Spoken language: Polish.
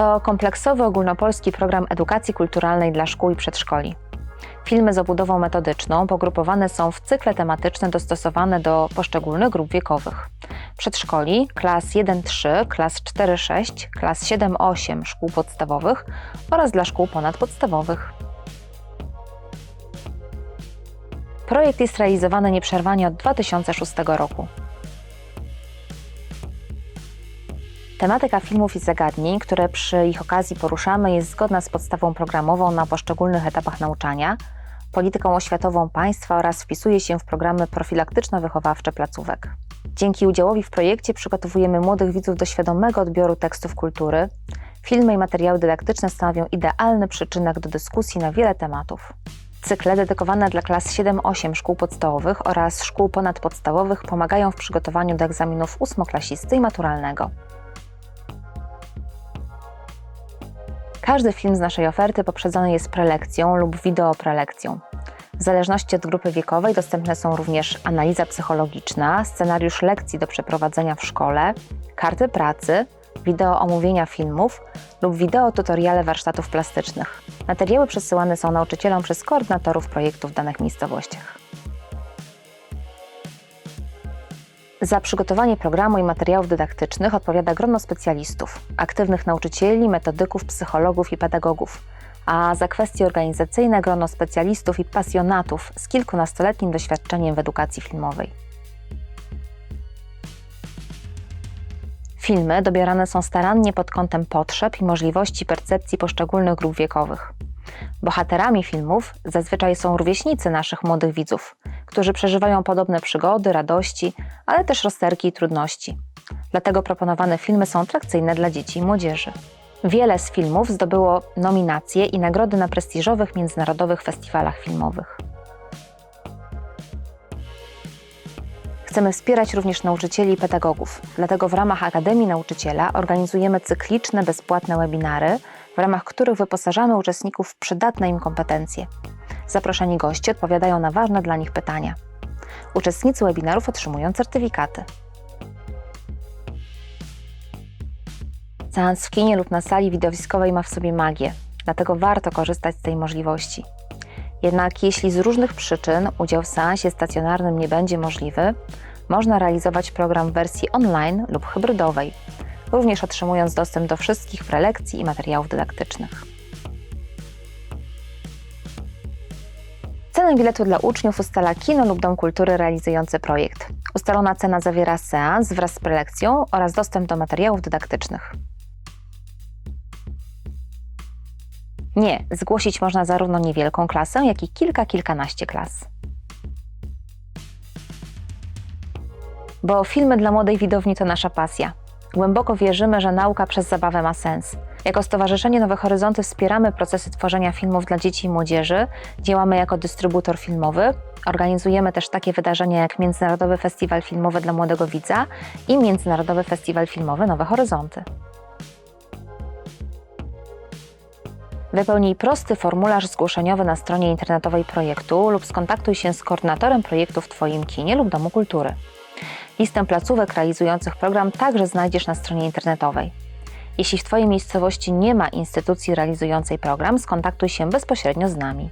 To kompleksowy ogólnopolski program edukacji kulturalnej dla szkół i przedszkoli. Filmy z obudową metodyczną pogrupowane są w cykle tematyczne dostosowane do poszczególnych grup wiekowych. Przedszkoli, klas 1-3, klas 4-6, klas 7-8 szkół podstawowych oraz dla szkół ponadpodstawowych. Projekt jest realizowany nieprzerwanie od 2006 roku. Tematyka filmów i zagadnień, które przy ich okazji poruszamy, jest zgodna z podstawą programową na poszczególnych etapach nauczania, polityką oświatową państwa oraz wpisuje się w programy profilaktyczno-wychowawcze placówek. Dzięki udziałowi w projekcie przygotowujemy młodych widzów do świadomego odbioru tekstów kultury. Filmy i materiały dydaktyczne stanowią idealny przyczynek do dyskusji na wiele tematów. Cykle dedykowane dla klas 7-8 szkół podstawowych oraz szkół ponadpodstawowych pomagają w przygotowaniu do egzaminów ósmoklasisty i maturalnego. Każdy film z naszej oferty poprzedzony jest prelekcją lub wideoprelekcją. W zależności od grupy wiekowej dostępne są również analiza psychologiczna, scenariusz lekcji do przeprowadzenia w szkole, karty pracy, wideo omówienia filmów lub wideo tutoriale warsztatów plastycznych. Materiały przesyłane są nauczycielom przez koordynatorów projektów w danych miejscowościach. Za przygotowanie programu i materiałów dydaktycznych odpowiada grono specjalistów, aktywnych nauczycieli, metodyków, psychologów i pedagogów, a za kwestie organizacyjne grono specjalistów i pasjonatów z kilkunastoletnim doświadczeniem w edukacji filmowej. Filmy dobierane są starannie pod kątem potrzeb i możliwości percepcji poszczególnych grup wiekowych. Bohaterami filmów zazwyczaj są rówieśnicy naszych młodych widzów, którzy przeżywają podobne przygody, radości, ale też rozterki i trudności. Dlatego proponowane filmy są atrakcyjne dla dzieci i młodzieży. Wiele z filmów zdobyło nominacje i nagrody na prestiżowych międzynarodowych festiwalach filmowych. Chcemy wspierać również nauczycieli i pedagogów, dlatego w ramach Akademii Nauczyciela organizujemy cykliczne, bezpłatne webinary, w ramach których wyposażamy uczestników w przydatne im kompetencje. Zaproszeni goście odpowiadają na ważne dla nich pytania. Uczestnicy webinarów otrzymują certyfikaty. Seans w kinie lub na sali widowiskowej ma w sobie magię, dlatego warto korzystać z tej możliwości. Jednak jeśli z różnych przyczyn udział w seansie stacjonarnym nie będzie możliwy, można realizować program w wersji online lub hybrydowej, również otrzymując dostęp do wszystkich prelekcji i materiałów dydaktycznych. Cenę biletu dla uczniów ustala kino lub dom kultury realizujący projekt. Ustalona cena zawiera seans wraz z prelekcją oraz dostęp do materiałów dydaktycznych. Nie, zgłosić można zarówno niewielką klasę, jak i kilka, kilkanaście klas. Bo filmy dla młodej widowni to nasza pasja. Głęboko wierzymy, że nauka przez zabawę ma sens. Jako Stowarzyszenie Nowe Horyzonty wspieramy procesy tworzenia filmów dla dzieci i młodzieży, działamy jako dystrybutor filmowy, organizujemy też takie wydarzenia jak Międzynarodowy Festiwal Filmowy dla Młodego Widza i Międzynarodowy Festiwal Filmowy Nowe Horyzonty. Wypełnij prosty formularz zgłoszeniowy na stronie internetowej projektu lub skontaktuj się z koordynatorem projektu w Twoim kinie lub domu kultury. Listę placówek realizujących program także znajdziesz na stronie internetowej. Jeśli w Twojej miejscowości nie ma instytucji realizującej program, skontaktuj się bezpośrednio z nami.